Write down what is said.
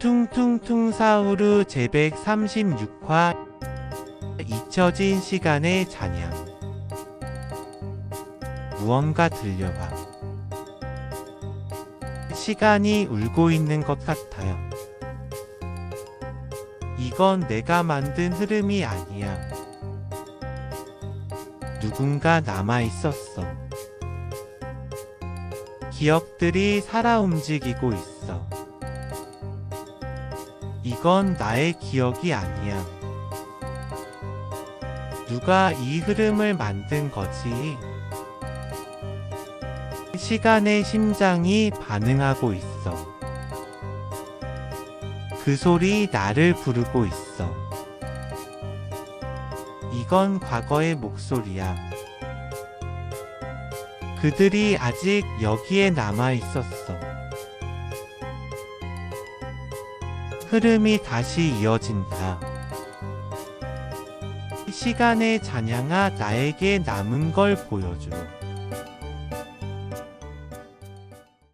퉁퉁퉁 사후르 제136화 잊혀진 시간의 찬양 무언가 들려와 시간이 울고 있는 것 같아요. 이건 내가 만든 흐름이 아니야. 누군가 남아 있었어. 기억들이 살아 움직이고 있어. 이건 나의 기억이 아니야. 누가 이 흐름을 만든 거지? 시간의 심장이 반응하고 있어. 그 소리 나를 부르고 있어. 이건 과거의 목소리야. 그들이 아직 여기에 남아 있었어. 흐름이 다시 이어진다. 시간의 잔향아 나에게 남은 걸 보여줘.